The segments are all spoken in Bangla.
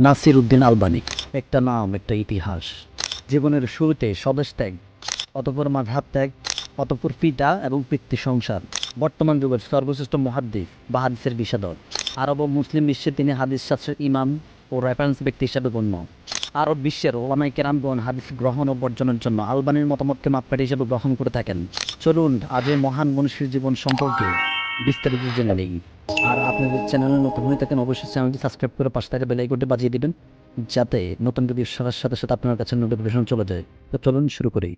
নাসির উদ্দিন আলবানি। একটা নাম, একটা ইতিহাস। জীবনের শুরুতে স্বদেশ ত্যাগ, অতপর মাঝহাব ত্যাগ, অতপর পিতা এবং পিতৃ সংসার। বর্তমান যুগের সর্বশ্রেষ্ঠ মহাদ্দিস বা হাদিসের বিষাদর আরব ও মুসলিম বিশ্বে তিনি হাদিস শাস্ত্রের ইমাম ও রেফারেন্স ব্যক্তি হিসাবে গণ্য। আরব বিশ্বের ওলামাই কেরামগণ হাদিস গ্রহণ ও বর্জনের জন্য আলবানির মতামতকে মাপকাঠি হিসেবে গ্রহণ করে থাকেন। চলুন আজ এই মহান মনীষীর জীবন সম্পর্কে বিস্তারিত জেনে নেই। আর আপনাদের চ্যানেলে নতুন হয়ে থাকেন অবশ্যই চ্যানেলটি সাবস্ক্রাইব করে পাশে থাকা বেলাইকনটি বাজিয়ে দিবেন যাতে নতুন ভিডিও সারার সাথে সাথে আপনার কাছে নোটিফিকেশন চলে যায়। তো চলুন শুরু করি।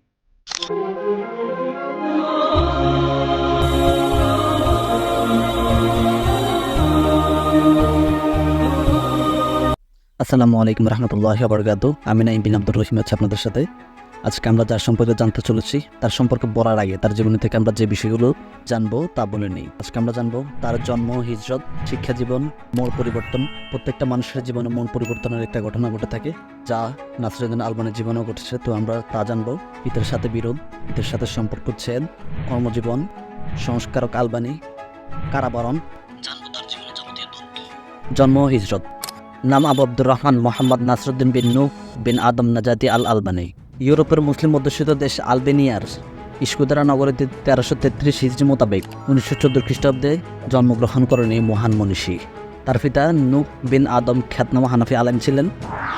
আসসালামু আলাইকুম রহমতুল্লাহ বরগাত আমি নাইম বিন আব্দুর রহিম আছি আপনাদের সাথে। আজকে আমরা যার সম্পর্কে জানতে চলেছি তার সম্পর্কে বলার আগে তার জীবনী থেকে আমরা যে বিষয়গুলো জানব তা বলে নেই। আজকে আমরা জানব তার জন্ম হিজরত শিক্ষা জীবন মোড় পরিবর্তন। প্রত্যেকটা মানুষের জীবনে মন পরিবর্তনের একটা ঘটনা ঘটে থাকে যা নাসরুদ্দিন আলবানের জীবনেও ঘটেছে। তো আমরা তা জানব। পিতার সাথে বিরোধ পিতার সাথে সম্পর্ক ছেদ কর্মজীবন সংস্কারক আলবানি কারাবরণ। জানব তার জীবনে যাবতীয় তথ্য। জন্ম হিজরত। নাম আবু আব্দুর রহমান মোহাম্মদ নাসরুদ্দিন বিন নূহ বিন আদম নাজাতি আল আলবানি ইউরোপের মুসলিম অধ্যুষিত দেশ আলবেনিয়ার ইস্কুদারা নগরীতে তেরোশো তেত্রিশ হিজরি মোতাবেক উনিশশো চোদ্দ খ্রিস্টাব্দে জন্মগ্রহণ করেন এই মহান মনীষী। তার পিতা নূহ বিন আদম খ্যাতনামা হানাফি আলেম ছিলেন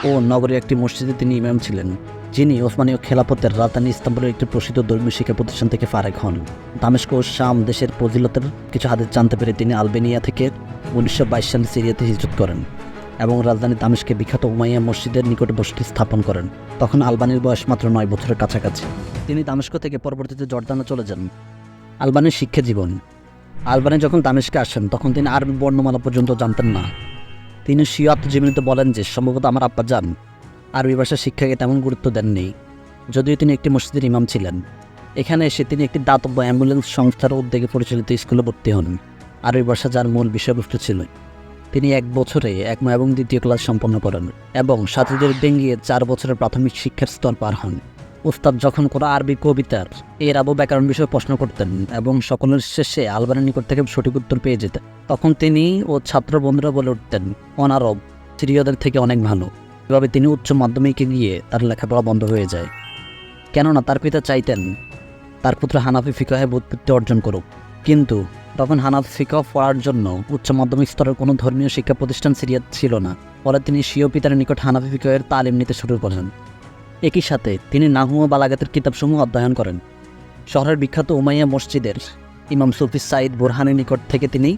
ও নগরীর একটি মসজিদে তিনি ইমাম ছিলেন, যিনি ওসমানীয় খেলাপথের রাজধানী ইস্তাম্বুলের একটি প্রসিদ্ধ ধর্মীয় শিক্ষা প্রতিষ্ঠান থেকে ফারেক হন। দামেস্ক ও শাম দেশের ফজিলতের কিছু হাদিস জানতে পেরে তিনি আলবেনিয়া থেকে উনিশশো বাইশ সালে সিরিয়াতে হিজরত করেন। এবং রাজধানী দামেশকে বিখ্যাত উমাইয়া মসজিদের নিকটে বসতি স্থাপন করেন। তখন আলবানির বয়স মাত্র নয় বছরের কাছাকাছি। তিনি দামেস্ক থেকে পরবর্তীতে জর্দানে চলে যান। আলবানির শিক্ষা জীবন। আলবানি যখন দামেশকে আসেন, তখন তিনি আরবি বর্ণমালা পর্যন্ত জানতেন না। তিনি স্বীয় আত্মজীবনীতে বলেন যে, সম্ভবত আমার আব্বা যান। আরবি ভাষা শিক্ষাকে তেমন গুরুত্ব দেননি। যদিও তিনি একটি মসজিদের ইমাম ছিলেন। এখানে এসে তিনি একটি দাতব্য অ্যাম্বুলেন্স সংস্থার উদ্যোগে পরিচালিত স্কুলে ভর্তি হন। আরবি ভাষা যার মূল বিষয়বস্তু ছিল তিনি এক বছরে এক এবং দ্বিতীয় ক্লাস সম্পন্ন করেন এবং সাথীদের ডেঙ্গিয়ে চার বছরের প্রাথমিক শিক্ষার স্তর পার হন। উস্তাদ যখন কোনো আরবি কবিতার এর আবু ব্যাকরণ বিষয়ে প্রশ্ন করতেন এবং সকলের শেষে আলবানের নিকট থেকে সঠিক উত্তর পেয়ে যেতেন, তখন তিনি ও ছাত্র বন্ধুরা বলে উঠতেন অনারব সিরিয়দের থেকে অনেক ভালো। এভাবে তিনি উচ্চ মাধ্যমিকে গিয়ে তার লেখাপড়া বন্ধ হয়ে যায়। কেননা তার পিতা চাইতেন তার পুত্র হানাফি ফিকাহে বুৎপত্তি অর্জন করুক। কিন্তু তখন হানাফ ফিকহ পড়ার জন্য উচ্চ মাধ্যমিক স্তরের কোনো ধর্মীয় শিক্ষা প্রতিষ্ঠান সিরিয়াত ছিল না। ফলে তিনি স্বীয় পিতার নিকট হানাফি ফিকহের তালিম নিতে শুরু করেন। একই সাথে তিনি নাহু ও বালাগাতের কিতাবসমূহ অধ্যয়ন করেন। শহরের বিখ্যাত উমাইয়া মসজিদের ইমাম সুফি সাইদ বোরহানের নিকট থেকে তিনি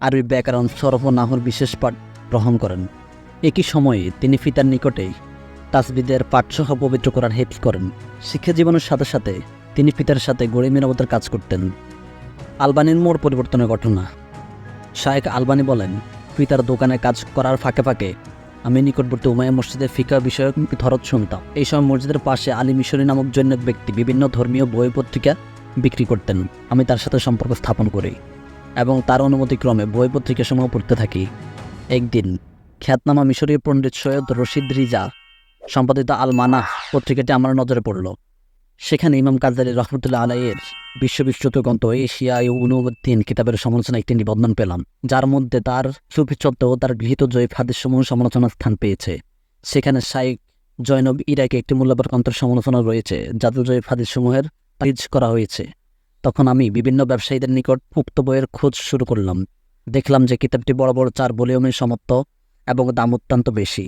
আরবি ব্যাকরণ সরফ ও নাহুর বিশেষ পাঠ গ্রহণ করেন। একই সময়ে তিনি ফিতার নিকটে তাসবিদের পাঠসহ পবিত্র করার হেফ করেন। শিক্ষা জীবনের সাথে সাথে তিনি পিতার সাথে গড়ে মেরামতের কাজ করতেন। আলবানির মোড় পরিবর্তনের ঘটনা। শায়েক আলবানি বলেন, পিতার দোকানে কাজ করার ফাঁকে ফাঁকে আমি নিকটবর্তী উমায়া মসজিদের ফিকা বিষয়ক ধরত শুনতাম। এই সময় মসজিদের পাশে আলী মিশরি নামক জৈনিক ব্যক্তি বিভিন্ন ধর্মীয় বই পত্রিকা বিক্রি করতেন। আমি তার সাথে সম্পর্ক স্থাপন করি এবং তার অনুমতিক্রমে বই পত্রিকাসমূহ পড়তে থাকি। একদিন খ্যাতনামা মিশরীয় পণ্ডিত সৈয়দ রশিদ রিজা সম্পাদিত আল মানাহ পত্রিকাটি আমার নজরে পড়ল। সেখানে ইমাম কাজারি রহমতুল্লাহ আলাইয়ের বিশ্ববিশ্রুত গ্রন্থ এশিয়া ও উনবদ্দিন কিতাবের সমালোচনা একটি নিবন্ধন পেলাম, যার মধ্যে তার সুফিচত্ব তার গৃহীত জয়ীফ হাদিসসমূহ সমালোচনার স্থান পেয়েছে। সেখানে শাইক জয়নব ইরাকে একটি মূল্যবান গ্রন্থের সমালোচনা রয়েছে যাদের জয়ীফ হাদিসসমূহের তারিজ করা হয়েছে। তখন আমি বিভিন্ন ব্যবসায়ীদের নিকট উক্ত বইয়ের খোঁজ শুরু করলাম। দেখলাম যে কিতাবটি বড় বড় চার ভলিউমে সমাপ্ত এবং দাম অত্যন্ত বেশি।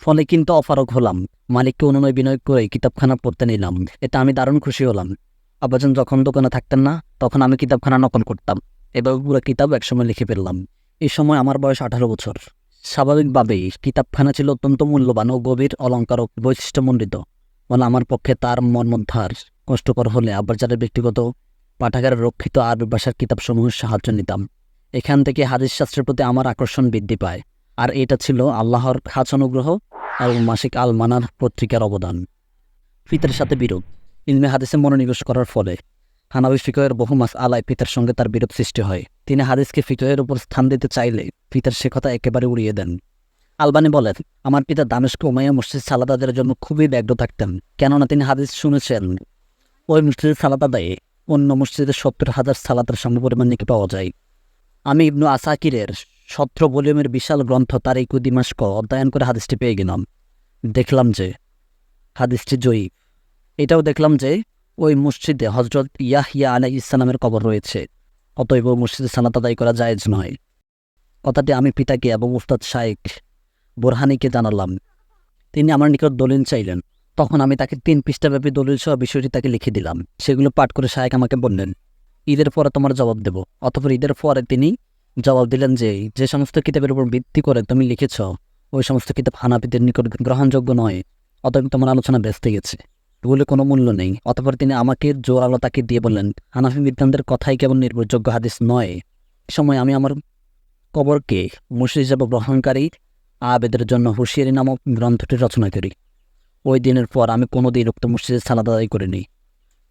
ফলে কিন্তু অফারক হলাম। মালিককে অনুনয় বিনয় করে কিতাবখানা পড়তে নিলাম। এতে আমি দারুণ খুশি হলাম। আব্বাজান যখন দোকানে থাকতেন না, তখন আমি কিতাবখানা নকল করতাম এভাবে পুরো কিতাব একসময় লিখে ফেললাম। এই সময় আমার বয়স আঠারো বছর। স্বাভাবিকভাবেই কিতাবখানা ছিল অত্যন্ত মূল্যবান ও গভীর অলঙ্কার ও বৈশিষ্ট্যমণ্ডিত। বলে আমার পক্ষে তার মর্মোদ্ধার কষ্টকর হলে আব্বাজারের ব্যক্তিগত পাঠাগারের রক্ষিত আরবি ভাষার কিতাবসমূহের সাহায্য নিতাম। এখান থেকে হাদিস শাস্ত্রের প্রতি আমার আকর্ষণ বৃদ্ধি পায়। আর এটা ছিল আল্লাহর খাস অনুগ্রহ এবং মাসিক আল মানার পত্রিকার অবদান। ফিতের সাথে বিরোধ। ইলমে হাদিসে মনোনিবেশ করার ফলে হানাবি ফিকয়ের বহু মাস আলায় পিতার সঙ্গে তার বিরোধ সৃষ্টি হয়। তিনি হাদিসকে ফিকয়ের উপর স্থান দিতে চাইলে পিতার সে কথা একেবারে উড়িয়ে দেন। আলবানি বলেন, আমার পিতা দামেশকে উমাইয়া মসজিদ সালাদাদের জন্য খুবই ব্যগ্র থাকতেন, কেননা তিনি হাদিস শুনেছেন। ওই মসজিদের সালাদ আদায়ে অন্য মসজিদের সত্তর হাজার সালাতের সমপরিমাণ নাকি পাওয়া যায়। আমি ইবনু আসাকিরের সত্র ভলিউমের বিশাল গ্রন্থ তার এই কুদিমাস্ক অধ্যয়ন করে হাদিসটি পেয়ে গেলাম। দেখলাম যে হাদিসটি জয়ী এটাও দেখলাম যে ওই মসজিদে হজরত ইয়াহিয়া আলাই ইসলামের কবর রয়েছে। অতএব মসজিদে আদায় করা জায়েজ নয়। কথাটি আমি পিতাকে এবং উস্তাদ শায়েক বোরহানিকে জানালাম। তিনি আমার নিকট দলিল চাইলেন। তখন আমি তাকে তিন পৃষ্ঠাব্যাপী দলিল সহ বিষয়টি তাকে লিখে দিলাম। সেগুলো পাঠ করে শায়েক আমাকে বললেন, ঈদের পরে তোমার জবাব দেব। অতপর ঈদের পরে তিনি জবাব দিলেন যে যে সমস্ত কিতাবের উপর ভিত্তি করে তুমি লিখেছ, ওই সমস্ত কিতাব হানাপিদের নিকট গ্রহণযোগ্য নয়, অতএব তোমার আলোচনা ব্যস্ত গেছে। বলে কোনো মূল্য নেই অতপর তিনি আমাকে জোর আলো তাকে দিয়ে বললেন, হানাফি বিদ্যানদের কথাই কেবল নির্ভরযোগ্য হাদিস নয়। সময় আমি আমার কবরকে মুর্শিদ হিসাবে গ্রহণকারী আবেদের জন্য হুঁশিয়ারি নামক গ্রন্থটি রচনা করি। ওই দিনের পর আমি কোনো দিন উক্ত মসজিদে সালাদ আদায় করিনি।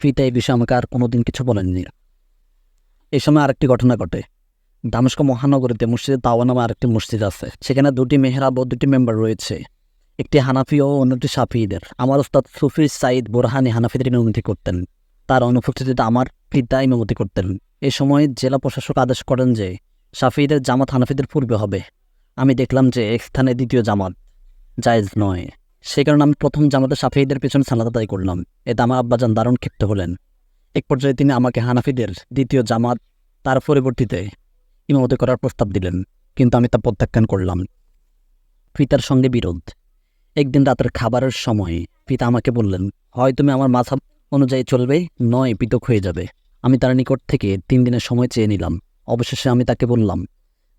পিতা এই বিষয়ে আমাকে আর কোনো দিন কিছু বলেননি। এ সময় আরেকটি ঘটনা ঘটে। দামেস্ক মহানগরীতে মসজিদে তাওয়া নামে আরেকটি মসজিদ আছে। সেখানে দুটি মেহরাব ও দুটি মেম্বার রয়েছে। একটি হানাফি ও অন্যটি সাফিদের। আমার ওস্তাদ সুফি সাইদ বোরহানি হানাফিদের ইমামতি করতেন। তার অনুপস্থিতিতে আমার পিতা ইমামতি করতেন। এ সময় জেলা প্রশাসক আদেশ করেন যে সাফিদের জামাত হানাফিদের পূর্বে হবে। আমি দেখলাম যে এক স্থানে দ্বিতীয় জামাত জায়েজ নয়। সেই কারণে আমি প্রথম জামাতে সাফিদের পেছনে সালাদ আদায় করলাম। এতে আমার আব্বাজান দারুণ ক্ষিপ্ত হলেন। এক পর্যায়ে তিনি আমাকে হানাফিদের দ্বিতীয় জামাত তার পরিবর্তিতে ইমামতি করার প্রস্তাব দিলেন, কিন্তু আমি তা প্রত্যাখ্যান করলাম। পিতার সঙ্গে বিরোধ। একদিন রাতের খাবারের সময় পিতা আমাকে বললেন, হয় তুমি আমার মাথা অনুযায়ী চলবে, নয় পৃথক হয়ে যাবে। আমি তার নিকট থেকে তিন দিনের সময় চেয়ে নিলাম। অবশেষে আমি তাকে বললাম,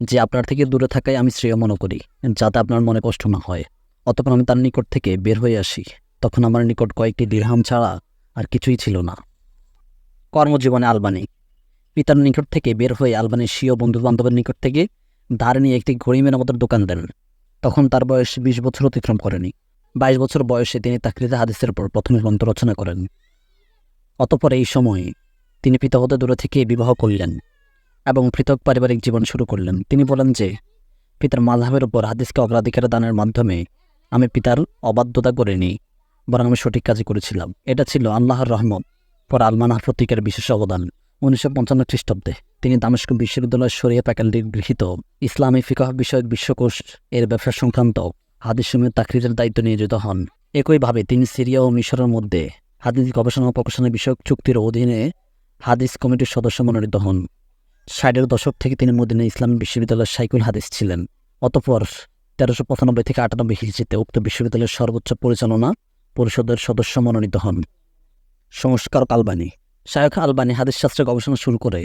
যে আপনার থেকে দূরে থাকাই আমি শ্রেয় মনে করি, যাতে আপনার মনে কষ্ট না হয়। অতপর আমি তার নিকট থেকে বের হয়ে আসি। তখন আমার নিকট কয়েকটি দীর্হাম ছাড়া আর কিছুই ছিল না। কর্মজীবনে আলবানি। পিতার নিকট থেকে বের হয়ে আলবানির স্বীয় বন্ধু বান্ধবের নিকট থেকে ধার নিয়ে একটি ঘড়ি মেরামতের দোকান দেন। তখন তার বয়স বিশ বছর অতিক্রম করেনি। বাইশ বছর বয়সে তিনি তাকরিতে হাদিসের উপর প্রথমে গ্রন্থ রচনা করেন। অতপর এই সময়ে তিনি পিতা হতে দূরে থেকে বিবাহ করলেন এবং পৃথক পারিবারিক জীবন শুরু করলেন। তিনি বলেন যে, পিতার মাঝহের উপর হাদিসকে অগ্রাধিকার দানের মাধ্যমে আমি পিতার অবাধ্যতা করিনি বরং আমি সঠিক কাজই করেছিলাম। এটা ছিল আল্লাহর রহমত। পর আলমানাহ প্রতীকের বিশেষ অবদান। উনিশশো পঞ্চান্ন খ্রিস্টাব্দে তিনি দামেস্ক বিশ্ববিদ্যালয়ের সরিয়া প্যাকেলটির গৃহীত। ইসলামী ফিকাহ বিষয়ক বিশ্বকোষ এর ব্যবসা সংক্রান্ত হাদিসমূহের তাকরিরের দায়িত্ব নিয়োজিত হন। একইভাবে তিনি সিরিয়া ও মিশরের মধ্যে হাদিস গবেষণা ও প্রকাশনা বিষয়ক চুক্তির অধীনে হাদিস কমিটির সদস্য মনোনীত হন। ষাটের দশক থেকে তিনি মদিনা ইসলাম বিশ্ববিদ্যালয়ের সাইকুল হাদিস ছিলেন। অতপর তেরোশো পঁচানব্বই থেকে আটানব্বই হিসিতে উক্ত বিশ্ববিদ্যালয়ের সর্বোচ্চ পরিচালনা পরিষদের সদস্য মনোনীত হন। সংস্কারক আলবানি শায়ক আলবানি হাদিস শাস্ত্রে গবেষণা শুরু করে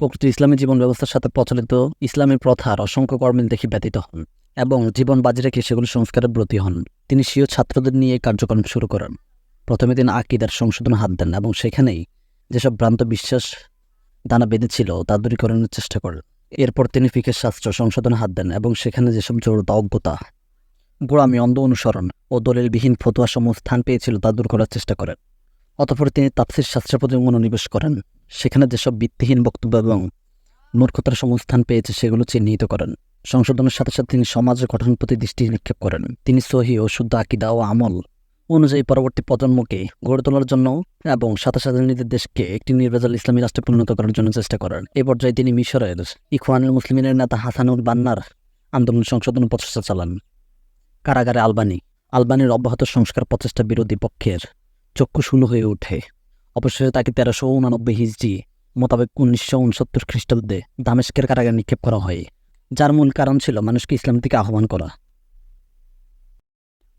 প্রকৃত ইসলামী জীবন ব্যবস্থার সাথে প্রচলিত ইসলামী প্রথার অসংখ্য কর্মের দেখে ব্যতীত হন এবং জীবন বাজি রেখে সেগুলো সংস্কারের ব্রতী হন। তিনি স্বীয় ছাত্রদের নিয়ে কার্যক্রম শুরু করেন। প্রথমে তিনি আকিদার সংশোধনে হাত দেন এবং সেখানেই যেসব ভ্রান্ত বিশ্বাস দানা বেঁধেছিল তা দূরীকরণের চেষ্টা করেন। এরপর তিনি ফিকের শাস্ত্র সংশোধনে হাত দেন এবং সেখানে যেসব জড়তা অজ্ঞতা, গোড়ামি, অন্ধ অনুসরণ ও দলিলবিহীন ফতুয়া সমূহ স্থান পেয়েছিল তা দূর করার চেষ্টা করেন। অতঃপর তিনি তাপসির শাস্ত্রের প্রতি মনোনিবেশ করেন। সেখানে যেসব ভিত্তিহীন বক্তব্য এবং মূর্খতার সংস্থান পেয়েছে, সেগুলো চিহ্নিত করেন। সংশোধনের সাথে সাথে তিনি সমাজের গঠন প্রতি দৃষ্টি নিক্ষেপ করেন। তিনি সহি ও শুদ্ধ আকিদা ও আমল অনুযায়ী পরবর্তী প্রজন্মকে গড়ে তোলার জন্য এবং সাথে সাথে নিজের দেশকে একটি নির্ভেজাল ইসলামী রাষ্ট্রে পরিণত করার জন্য চেষ্টা করেন। এ পর্যায়ে তিনি মিশরের ইখওয়ানুল মুসলিমের নেতা হাসানুল বান্নার আন্দোলন সংশোধন প্রচেষ্টা চালান। কারাগারে আলবানি। আলবানির অব্যাহত সংস্কার প্রচেষ্টা বিরোধী পক্ষের চক্ষু শুরু হয়ে ওঠে। অবশেষে তাকে তেরোশো উনানব্বই হিজড়ি মোতাবেক উনিশশো উনসত্তর খ্রিস্টাব্দে দামেস্কের কারাগারে নিক্ষেপ করা হয়, যার মূল কারণ ছিল মানুষকে ইসলাম থেকে আহ্বান করা।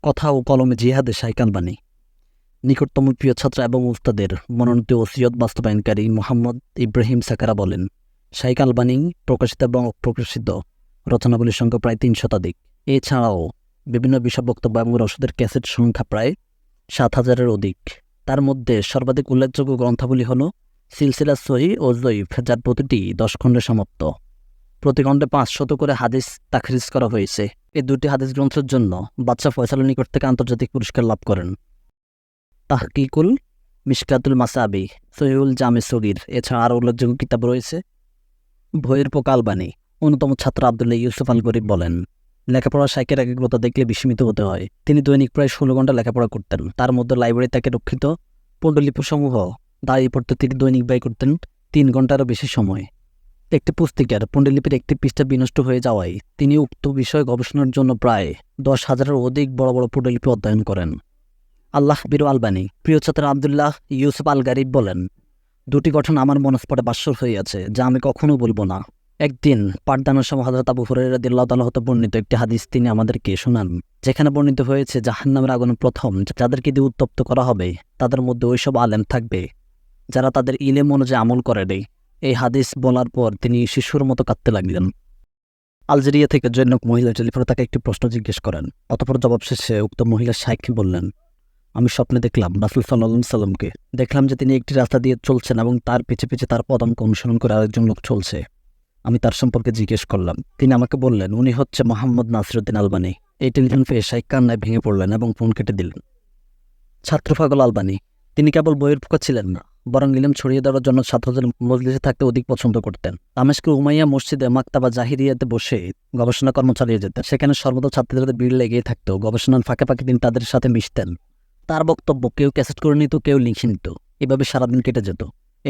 কথা ও কলমে জিহাদে শাইকান বাণী। নিকটতম প্রিয় ছাত্র এবং উস্তাদের মনোনীত ওসিয়ত বাস্তবায়নকারী মোহাম্মদ ইব্রাহিম সাকারা বলেন শাইক আলবানী প্রকাশিত এবং অপ্রকাশিত রচনাবলীর সংখ্যা প্রায় তিন শতাধিক। এছাড়াও বিভিন্ন বিষয় বক্তব্য এবং রসদের ক্যাসেট সংখ্যা প্রায় সাত হাজারের অধিক। তার মধ্যে সর্বাধিক উল্লেখযোগ্য গ্রন্থাবলী হল সিলসিলা সহি ও জয়ীফ, যার প্রতিটি দশ খণ্ডে সমাপ্ত। প্রতি খণ্ডে পাঁচশত করে হাদিস তাখরিজ করা হয়েছে। এই দুটি হাদিস গ্রন্থের জন্য বাদশাহ ফয়সালের নিকট থেকে আন্তর্জাতিক পুরস্কার লাভ করেন। তাহকিকুল মিশকাতুল মাসাবি, সহিউল জামে সগির, এছাড়া আরও উল্লেখযোগ্য কিতাব রয়েছে। ভয়ের পোকা আলবানি অন্যতম ছাত্র আবদুল্লাহ ইউসুফ আল গরিব বলেন লেখাপড়া সাইকের একাগ্রতা দেখলে বিস্মিত হতে হয়। তিনি দৈনিক প্রায় ষোলো ঘণ্টা লেখাপড়া করতেন। তার মধ্যে লাইব্রেরি তাকে রক্ষিত পণ্ডলিপুসমূহ। দাঁড়িয়ে পড়তে তিনি দৈনিক ব্যয় করতেন তিন ঘন্টারও বেশি সময়। একটি পুস্তিকার পণ্ডিলিপির একটি পৃষ্ঠা বিনষ্ট হয়ে যাওয়ায় তিনি উক্ত বিষয় গবেষণার জন্য প্রায় দশ হাজারের অধিক বড় বড় পণ্ডিলিপি অধ্যয়ন করেন। আল্লাহ বিরু আলবানি, প্রিয় ছাত্র আবদুল্লাহ ইউসুফ আল গারিব বলেন, দুটি গঠন আমার মনস্পটে বাস্বর আছে, যা আমি কখনো বলব না। একদিন পাঠদানের সময় হজরত আবু দিল্লাহ তাল্লাহ বর্ণিত একটি হাদিস তিনি আমাদেরকে শোনান, যেখানে বর্ণিত হয়েছে, জাহান্নামের আগুন প্রথম, যাদেরকে দিয়ে উত্তপ্ত করা হবে, তাদের মধ্যে ওইসব আলেম থাকবে, যারা তাদের ইলেম অনুযায়ী আমল করে নেই। এই হাদিস বলার পর তিনি শিশুর মতো কাঁদতে লাগলেন। আলজেরিয়া থেকে জৈনক মহিলা টেলিফোনে তাকে একটি প্রশ্ন জিজ্ঞেস করেন, অতপর জবাব শেষে উক্ত মহিলা সাইকে বললেন, আমি স্বপ্নে দেখলাম রাসুল সাল্লাহ সাল্লামকে দেখলাম যে তিনি একটি রাস্তা দিয়ে চলছেন এবং তার পিছে পিছে তার পদমকে অনুসরণ করে আরেকজন লোক চলছে। আমি তার সম্পর্কে জিজ্ঞেস করলাম। তিনি আমাকে বললেন, উনি হচ্ছে মোহাম্মদ নাসিরুদ্দিন আলবানি। এই টেলিফোন পেয়ে শাইক কান্নায় ভেঙে পড়লেন এবং ফোন কেটে দিলেন। ছাত্র ফাগল আলবানি, তিনি কেবল বইয়ের পোকা ছিলেন না, বরং ইলম ছড়িয়ে দেওয়ার জন্য ছাত্রদের মজলিসে থাকতে অধিক পছন্দ করতেন। দামেশকের উমাইয়া মসজিদে মাক্তাবা জাহিরিয়াতে বসে গবেষণা কর্ম চালিয়ে যেতেন। সেখানে সর্বদা ছাত্রীদের ভিড় লেগেই থাকতো। গবেষণার ফাঁকে ফাঁকে তিনি তাদের সাথে মিশতেন। তার বক্তব্য, কেউ ক্যাসেট করে নিত, কেউ লিখে নিত। এভাবে সারাদিন কেটে যেত।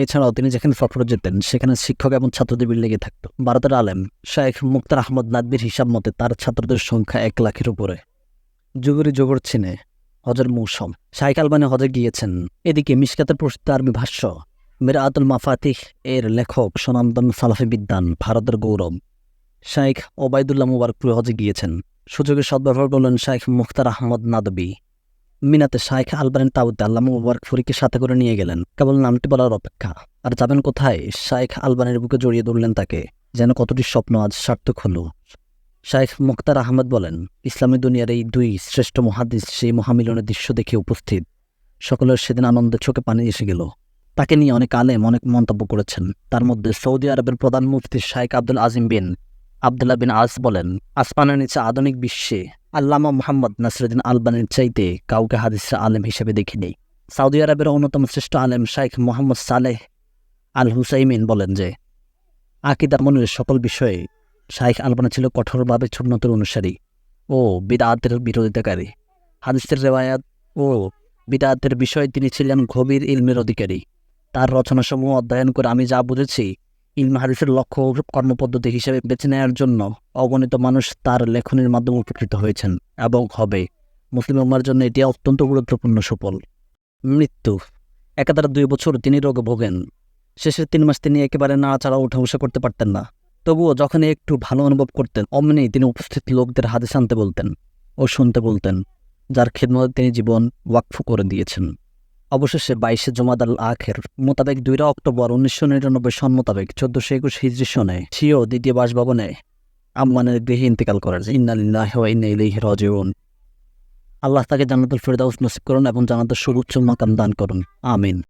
এছাড়াও তিনি যেখানে সফরে যেতেন, সেখানে শিক্ষক এবং ছাত্রদের লেগে থাকত। ভারতের আলেম শায়েখ মুক্তার আহমদ নাদবির হিসাব মতে তার ছাত্রদের সংখ্যা এক লাখের উপরে। যুগরি জগর চিনে হজের মৌসুম। শাইখ আলবানি হজে গিয়েছেন। এদিকে মিসকাতের প্রসিদ্ধ আরবি ভাষ্য মিরাআতুল মাফাতিহ এর লেখক সনাতন সালাফি বিদ্যান ভারতের গৌরব। শাইখ ওবায়দুল্লাহ মুবারকপুর হজে গিয়েছেন। সুযোগের সদ্ব্যবহার করলেন শাইখ মুখতার আহমদ নাদবি। মিনাতে শাইখ আলবানের তাবুতে আল্লাহ মুবারক ফুরিকে সাথে করে নিয়ে গেলেন। কেবল নামটি বলার অপেক্ষা। আর যাবেন কোথায়? শাইখ আলবানের বুকে জড়িয়ে ধরলেন তাকে। যেন কতটি স্বপ্ন আজ সার্থক হলো। শাইখ মুক্তার আহমদ বলেন, ইসলামী দুনিয়ার এই দুই শ্রেষ্ঠ মহাদিস সেই মহামিলনের দৃশ্য দেখে উপস্থিত। সকলের সেদিন আনন্দে চোখে পানি এসে গেল। তাকে নিয়ে অনেক আলেম অনেক মন্তব্য করেছেন। তার মধ্যে সৌদি আরবের প্রধান মুফতি শাইখ আব্দুল আজিম বিন আবদুল্লাহ বিন আজ বলেন, আসমানের নিচে আধুনিক বিশ্বে আল্লামা মোহাম্মদ নাসরুদ্দিন আলবানের চাইতে কাউকে হাদিসরা আলেম হিসেবে দেখিনি। সৌদি আরবের অন্যতম শ্রেষ্ঠ আলেম শাইখ মোহাম্মদ সালেহ আল হুসাইমিন বলেন যে আকিদার মনের সকল বিষয়ে শাইখ আলবানা ছিল কঠোরভাবে সুন্নতের অনুসারী ও বিদাতের বিরোধিতাকারী। হাদিসের রেওয়ায়াত ও বিদাতের বিষয়ে তিনি ছিলেন গভীর ইলমের অধিকারী। তার রচনাসমূহ অধ্যয়ন করে আমি যা বুঝেছি ইলম হাদিসের লক্ষ্য কর্মপদ্ধতি হিসেবে বেছে নেওয়ার জন্য অগণিত মানুষ তার লেখনের মাধ্যমে উপকৃত হয়েছেন এবং হবে। মুসলিম উম্মার জন্য এটি অত্যন্ত গুরুত্বপূর্ণ সুফল। মৃত্যু। একাধারে দুই বছর তিনি রোগে ভোগেন। শেষের তিন মাস তিনি একেবারে নাড়াচাড়া উঠা বসা করতে পারতেন না। তবুও যখন একটু ভালো অনুভব করতেন অমনি তিনি উপস্থিত লোকদের হাদিস আনতে বলতেন ও শুনতে বলতেন, যার খেদমতে তিনি জীবন ওয়াকফ করে দিয়েছেন। অবশেষে বাইশে জমাদ আল আখের মোতাবেক দুইরা অক্টোবর উনিশশো নিরানব্বই সন মোতাবেক চোদ্দশো একুশ হিজরি সনে সিও দ্বিতীয় বাসভবনে আম্মানের গৃহে ইন্তেকাল করেন। ইন্নালিল্লাহ আল্লাহ তাকে জান্নাতুল ফেরদাউস নসিব করুন এবং জান্নাতের সর্বোচ্চ মাকাম দান করুন। আমিন।